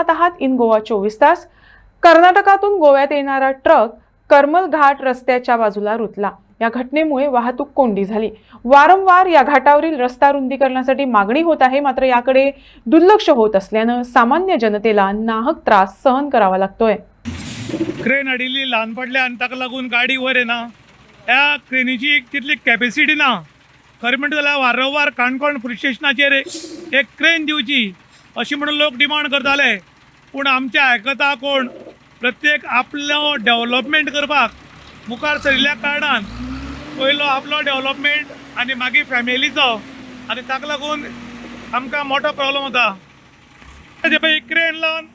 पाहत आहात इन गोवा चोवीस तास. कर्नाटकातून गोव्यात येणारा ट्रक करमल घाट रस्त्याच्या बाजूला रुतला. या घटनेमुळे वाहतूक कोंडी झाली. वारंवार या घाटावरील रस्ता रुंदीकरणासाठी मागणी होत आहे मात्र याकडे दुर्लक्ष होत असल्यानं सामान्य जनतेला नाहक त्रास सहन करावा लागतोय. क्रेन हाडिल्ली ल्हान पडल्या आनी ताका लागून गाडी वर येना ह्या क्रेनीची तितली कॅपेसिटी ना. खरें म्हणटा जाल्यार वारंवार काणकोण पुलीस स्टेशनाचेर एक क्रेन दिवची अशी म्हणून लोक डिमांड करताले पूण आमचे आयकता कोण? प्रत्येक आपलो डेव्हलपमेंट करपाक मुखार सरिल्ल्या कारणान. पयलो आपलो डेव्हलपमेंट आनी मागीर फॅमिलीचो आनी ताका लागून आमकां मोठो प्रॉब्लम जाता तेजे पळय क्रेन लावन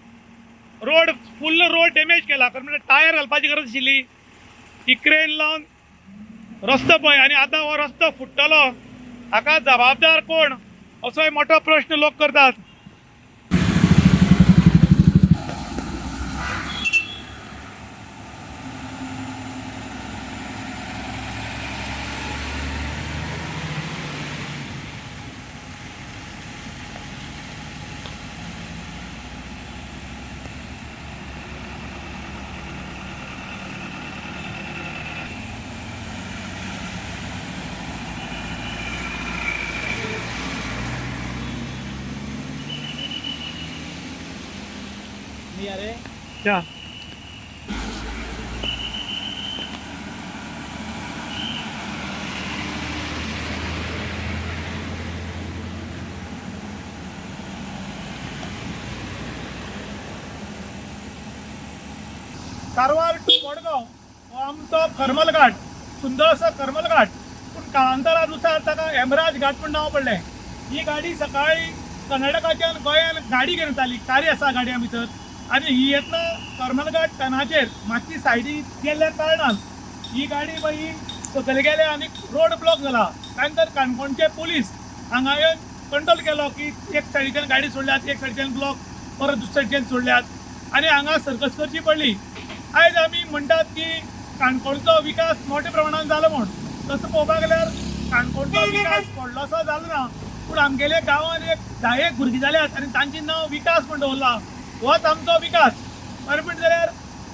रोड फुल्ल रोड डॅमेज केला. कारण म्हणजे टायर घालपाची गरज आशिल्ली. ही क्रेन लावन रस्तो पळय. आनी आतां हो रस्तो फुट्टलो हाका जबाबदार कोण? असोय मोठो प्रश्न लोक करतात. त्या कारवार टू मडगांव हो आमचो करमल घाट सुंदरसो करमल घाट. पूण काळांतरानुसार ताका हेमराज घाट म्हूण नांव पडलें ही गाडी सकाळी कर्नाटकाच्यान गोंयान गाडी घेवन येताली कारी आसा गाडया भितर आनी ही येतना करमल टनाचेर मातशी सायडीक गेल्ल्या कारणान ही गाडी मागीर सकयल गेले आनी रोड ब्लॉक जाला त्यानंतर काणकोणचे पोलीस हांगा येवन कंट्रोल केलो की एक सायडीच्यान गाडी सोडल्यात एक सायडीच्यान ब्लॉक परत दुसऱ्या सायडीच्यान सोडल्यात. आनी हांगा सर्कस करची पडली. आयज आमी म्हणटात की काणकोणचो विकास मोठ्या प्रमाणान जालो म्हूण. तसं पळोवपाक गेल्यार काणकोणचो विकास व्हडलोसो जालो ना पूण आमगेले गांवांत एक धा एक भुरगीं जाल्यात आनी तांचें नांव विकास म्हूण दवरला होच आमचो विकास. खरें जाल्यार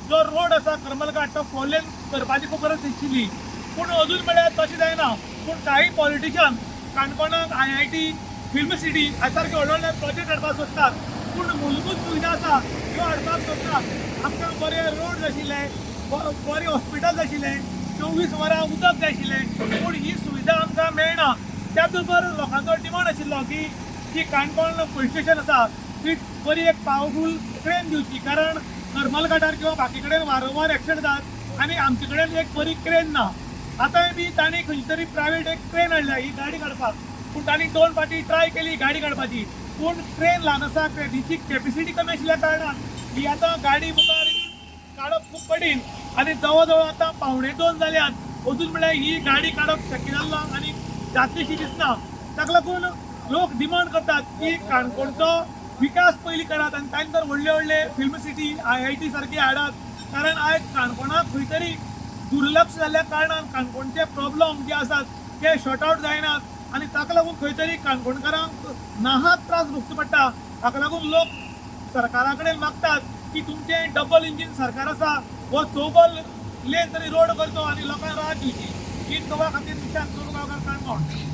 जो रोड आसा करमलघाट तो फोर लेन करपाची खूब गरज आशिल्ली पूण अजून म्हळ्यार तशें जायना पूण काही politician काणकोणाक I I T film city ह्या सारके व्हडले व्हडले प्रोजेक्ट हाडपाक सोदतात पूण मूलभूत सुविधा आसा त्यो हाडपाक सोदतात आमकां बरे रोड जाय आशिल्ले बरें हॉस्पिटल जाय आशिल्लें चोवीस वरां उदक जाय आशिल्लें पूण ही सुविधा आमकां मेळना. त्याच बरोबर लोकांचो डिमांड आशिल्लो की जी काणकोण पुलीस स्टेशन आसा ती बरी एक पावरफूल ट्रेन दिवची कारण करमल घाटार किंवा बाकी कडेन वारंवार एक्सिडेंट जातात आनी आमचे कडेन एक बरी क्रेन ना. आतांय बी तांणी खंयची तरी प्रायवेट एक ट्रेन हाडल्या ही गाडी काडपाक पूण तांणी दोन फाटी ट्राय केली गाडी काडपाची पूण ट्रेन ल्हान आसा ट्रेनीची कॅपेसिटी कमी आशिल्ल्या कारणान ही आतां गाडी मुखार काडप खूब कठीण. आनी जवळ जवळ आतां पावणे दोन जाल्यात. अजून म्हळ्यार ही गाडी काडप शक्य जाल्लो आनी जातलीशी दिसना. ताका लागून लोक डिमांड करतात की काणकोणचो विकास पयलीं करात आनी तांचे तर व्हडले व्हडले film city I I T सारकी हाडात कारण आयज काणकोणाक खंय तरी दुर्लक्ष जाल्ल्या कारणान काणकोणचे प्रॉब्लम जे आसात ते शॉर्ट आवट जायनात आनी ताका लागून खंय तरी काणकोणकारांक नाहात त्रास भोगचे पडटा. हाका लागून लोक सरकारा कडेन मागतात की तुमचे डबल इंजिन सरकार आसा हो चौबल लेन तरी रोड करचो आनी लोकांक राहत दिवची इन गोवा खातीर निशांत काणकोण